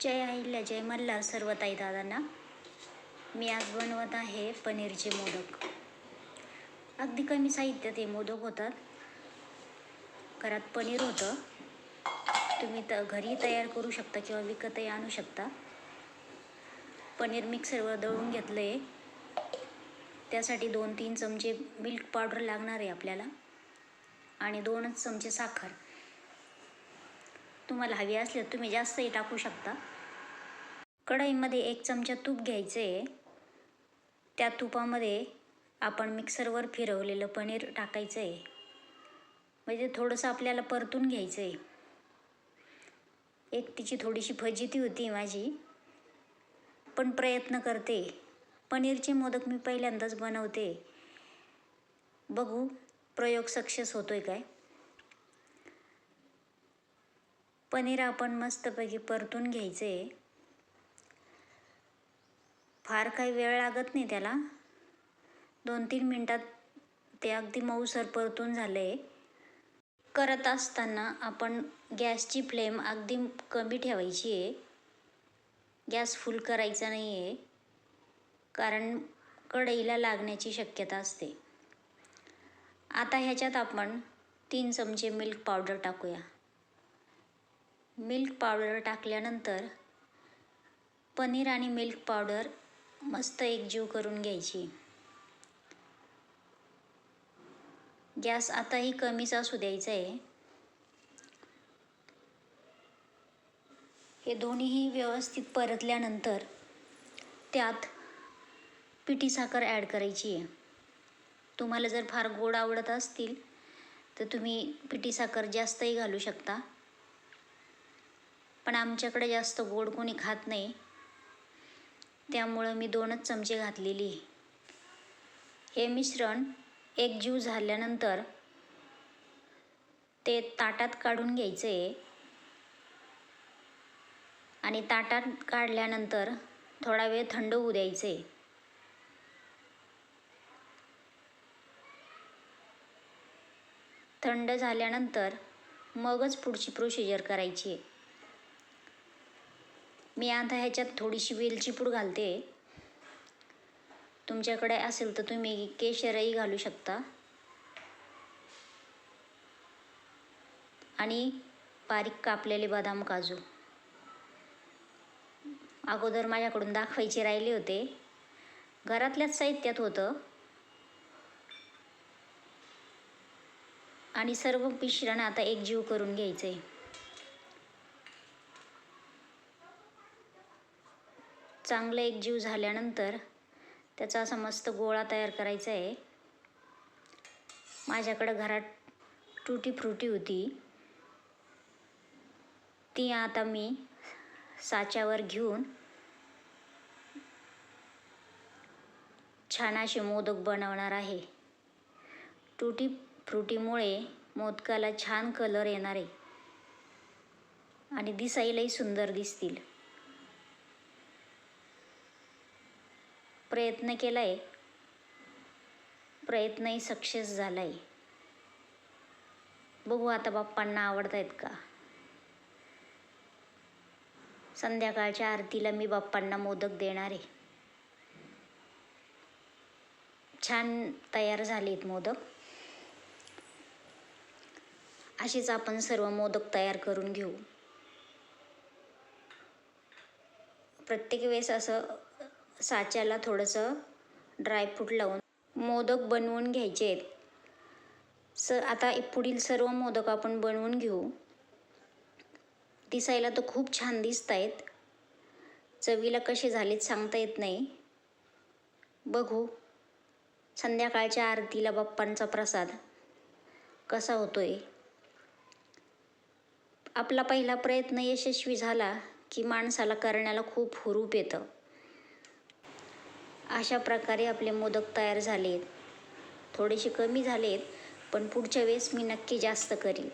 जय अहिल्या जय मल्हार सर्व ताई दादांना मी आज बनवत आहे पनीरचे मोदक. अगदी कमी साहित्यात हे मोदक होतात. घरात पनीर होतं. तुम्ही त घरी तयार करू शकता किंवा विकतही आणू शकता. पनीर मिक्सरवर दळून घेतलं आहे त्यासाठी दोन तीन चमचे मिल्क पावडर लागणार आहे आपल्याला. आणि दोनच चमचे साखर. तुम्हाला हवी असल्यास तुम्ही जास्तही टाकू शकता. कढईमध्ये एक चमचा तूप घ्यायचं. आहे त्या तुपामध्ये आपण मिक्सरवर फिरवलेलं पनीर टाकायचं. आहे म्हणजे थोडंसं आपल्याला परतून घ्यायचं. आहे एक तिची थोडीशी फजिती होती माझी. पण प्रयत्न करते. पनीरचे मोदक मी पहिल्यांदाच बनवते. बघू प्रयोग सक्सेस होतो आहे काय? पनीर आपण मस्तपैकी परतून घ्यायचं आहे फार काही वेळ लागत नाही त्याला. दोन तीन मिनटात ते अगदी मऊसर परतून झालं आहे करत असताना आपण गॅसची फ्लेम अगदी कमी ठेवायची आहे. गॅस फुल करायचा नाही आहे कारण कढईला लागण्याची शक्यता असते. आता ह्याच्यात आपण तीन चमचे मिल्क पावडर टाकूया. मिल्क पावडर टाकल्यानंतर पनीर आणि मिल्क पावडर मस्त एकजीव करून घ्यायची. गॅस आताही कमीच असू द्यायचा आहे हे दोन्हीही व्यवस्थित परतल्यानंतर त्यात पिठी साखर ॲड करायची आहे. तुम्हाला जर फार गोड आवडत असतील तर तुम्ही पिठी साखर जास्तही घालू शकता. पण आमच्याकडे जास्त गोड कोणी खात नाही. त्यामुळं मी दोनच चमचे घातलेली हे मिश्रण एकजीव झाल्यानंतर ते ताटात काढून घ्यायचं आहे आणि ताटात काढल्यानंतर थोडा वेळ थंड होऊ द्यायचं आहे थंड झाल्यानंतर मगच पुढची प्रोसिजर करायची आहे. मी आता ह्याच्यात थोडीशी वेलची पूड घालते. तुमच्याकडे असेल तर तुम्ही केशरही घालू शकता. आणि बारीक कापलेले बदाम काजू. अगोदर माझ्याकडून दाखवायचे राहिले होते. घरातल्याच साहित्यात होतं. आणि सर्व मिश्रण आता एकजीव करून घ्यायचं आहे चांगलं एकजीव झाल्यानंतर त्याचा असा मस्त गोळा तयार करायचा आहे. माझ्याकडं घरात टुटी फ्रुटी होती. ती आता मी साच्यावर घेऊन छान असे मोदक बनवणार आहे. टुटी फ्रुटीमुळे मोदकाला छान कलर येणार आहे. आणि दिसायलाही सुंदर दिसतील. प्रयत्न केला आहे प्रयत्नही सक्सेस झाला आहे बघू आता बाप्पांना आवडत आहेत का? संध्याकाळच्या आरतीला मी बाप्पांना मोदक देणार आहे. छान तयार झालेत मोदक. असेच आपण सर्व मोदक तयार करून घेऊ. प्रत्येक वेळेस असं साच्याला थोडंसं ड्रायफ्रूट लावून मोदक बनवून घ्यायचे. आहेत स आता पुढील सर्व मोदक आपण बनवून घेऊ. दिसायला तर खूप छान दिसत आहेत चवीला कसे झालेत सांगता येत नाही. बघू. संध्याकाळच्या आरतीला बाप्पांचा प्रसाद कसा होतोय. आपला पहिला प्रयत्न यशस्वी झाला की माणसाला करण्याला खूप हुरूप येतं. अशा प्रकारे आपले मोदक तयार झालेत. थोडेसे कमी झालेत पण पुढच्या वेळेस मी नक्की जास्त करीन.